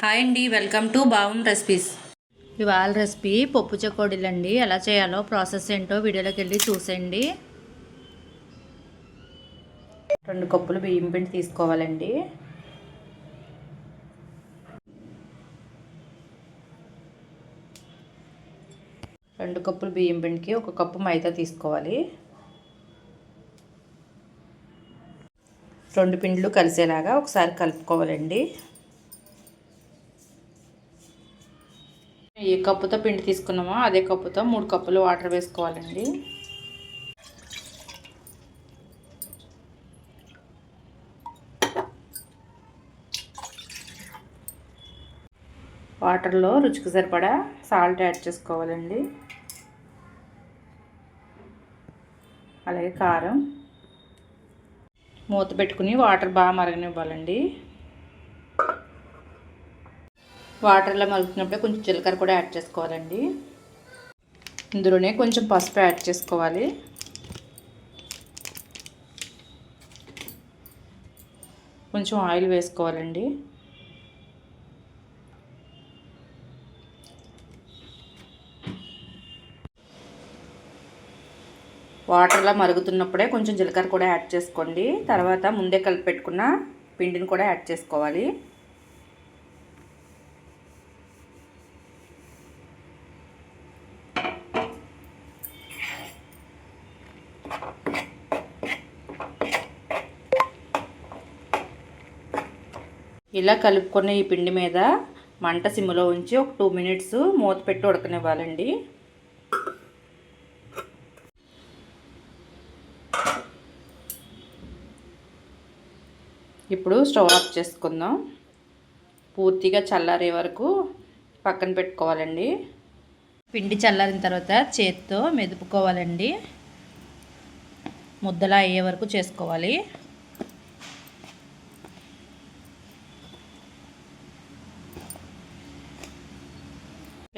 Hi అండి welcome to బావున్ recipes. ఇవాళ రెసిపీ పప్పు చెకోడీలు ఎలా చేయాలో ప్రాసెస్ ఏంటో వీడియోలోకి వెళ్ళి చూసేయండి. రెండు కప్పులు బియ్యం పిండి తీసుకోవాలండి. రెండు కప్పులు బియ్యం పిండికి ఒక కప్పు మైదా తీసుకోవాలి. రెండు పిండిలు కలిసేలాగా ఒకసారి కలుపుకోవాలండి. ఏ కప్పుతో పిండి తీసుకున్నామో అదే కప్పుతో మూడు కప్పులు వాటర్ వేసుకోవాలండి. వాటర్లో రుచికి సరిపడా సాల్ట్ యాడ్ చేసుకోవాలండి. అలాగే కారం. మూత పెట్టుకుని వాటర్ బాగా మరగనివ్వాలండి. వాటర్లో మరుగుతున్నప్పుడే కొంచెం జీలకర్ర కూడా యాడ్ చేసుకోవాలండి. ఇందులోనే కొంచెం పసుపు యాడ్ చేసుకోవాలి. కొంచెం ఆయిల్ వేసుకోవాలండి. వాటర్లో మరుగుతున్నప్పుడే కొంచెం జీలకర్ర కూడా యాడ్ చేసుకోండి. తర్వాత ముందే కలిపి పెట్టుకున్న పిండిని కూడా యాడ్ చేసుకోవాలి. ఇలా కలుపుకున్న ఈ పిండి మీద మంట సిమ్లో ఉంచి ఒక టూ మినిట్స్ మూత పెట్టి ఉడకనివ్వాలండి. ఇప్పుడు స్టవ్ ఆఫ్ చేసుకుందాం. పూర్తిగా చల్లారే వరకు పక్కన పెట్టుకోవాలండి. పిండి చల్లారిన తర్వాత చేత్తో మెదుపుకోవాలండి. ముద్దలా అయ్యే వరకు చేసుకోవాలి.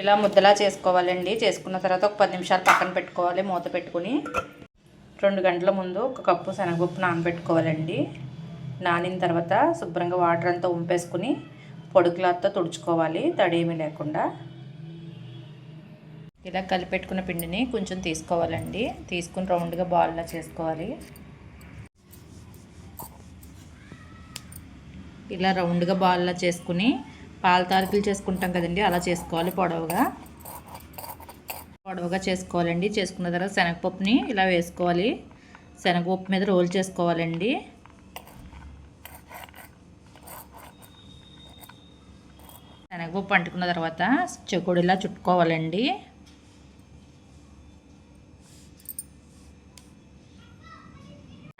ఇలా ముద్దలా చేసుకోవాలండి. చేసుకున్న తర్వాత ఒక పది నిమిషాలు పక్కన పెట్టుకోవాలి మూత పెట్టుకుని. రెండు గంటల ముందు ఒక కప్పు శనగపప్పు నానబెట్టుకోవాలండి. నానిన తర్వాత శుభ్రంగా వాటర్ అంతా ఉంపేసుకుని పొడి క్లాత్తో తుడుచుకోవాలి తడేమీ లేకుండా. ఇలా కలిపెట్టుకున్న పిండిని కొంచెం తీసుకోవాలండి. తీసుకుని రౌండ్గా బాల్లా చేసుకోవాలి. ఇలా రౌండ్గా బాల్లా చేసుకుని పాల తారీఖులు చేసుకుంటాం కదండి అలా చేసుకోవాలి పొడవుగా. పొడవుగా చేసుకోవాలండి. చేసుకున్న తర్వాత శనగపప్పుని ఇలా వేసుకోవాలి. శనగపప్పు మీద రోల్ చేసుకోవాలండి. శనగపప్పు అంటుకున్న తర్వాత చెకుడిలా చుట్టుకోవాలండి.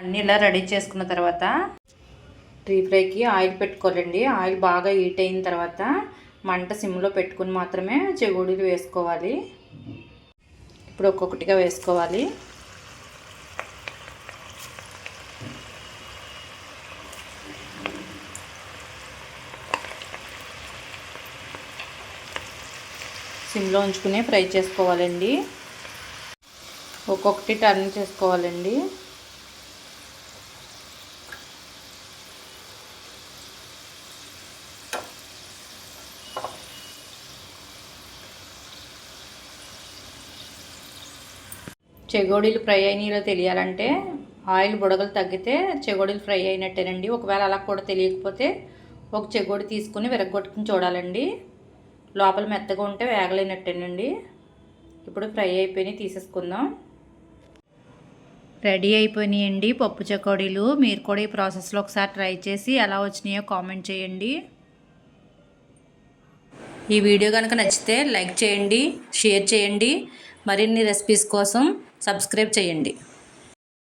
అన్నీ ఇలా రెడీ చేసుకున్న తర్వాత డీప్ ఫ్రైకి ఆయిల్ పెట్టుకోవాలండి. ఆయిల్ బాగా హీట్ అయిన తర్వాత మంట సిమ్లో పెట్టుకుని మాత్రమే చెగుడీలు వేసుకోవాలి. ఇప్పుడు ఒక్కొక్కటిగా వేసుకోవాలి. సిమ్లో ఉంచుకుని ఫ్రై చేసుకోవాలండి. ఒక్కొక్కటి టర్న్ చేసుకోవాలండి. చెగోడీలు ఫ్రై అయినాయో తెలియాలంటే ఆయిల్ బుడగలు తగ్గితే చెగోడీలు ఫ్రై అయినట్టేనండి. ఒకవేళ అలా కూడా తెలియకపోతే ఒక చెగోడి తీసుకుని విరగొట్టుకుని చూడాలండి. లోపల మెత్తగా ఉంటే వేగలేనట్టేనండి. ఇప్పుడు ఫ్రై అయిపోయినాయి తీసేసుకుందాం. రెడీ అయిపోయినాయండి పప్పు చకోడీలు మీరు కూడా ఈ ప్రాసెస్లో ఒకసారి ట్రై చేసి ఎలా వచ్చినాయో కామెంట్ చేయండి. ఈ వీడియో కనుక నచ్చితే లైక్ చేయండి షేర్ చేయండి. మరిన్ని రెసిపీస్ కోసం సబ్స్క్రైబ్ చేయండి.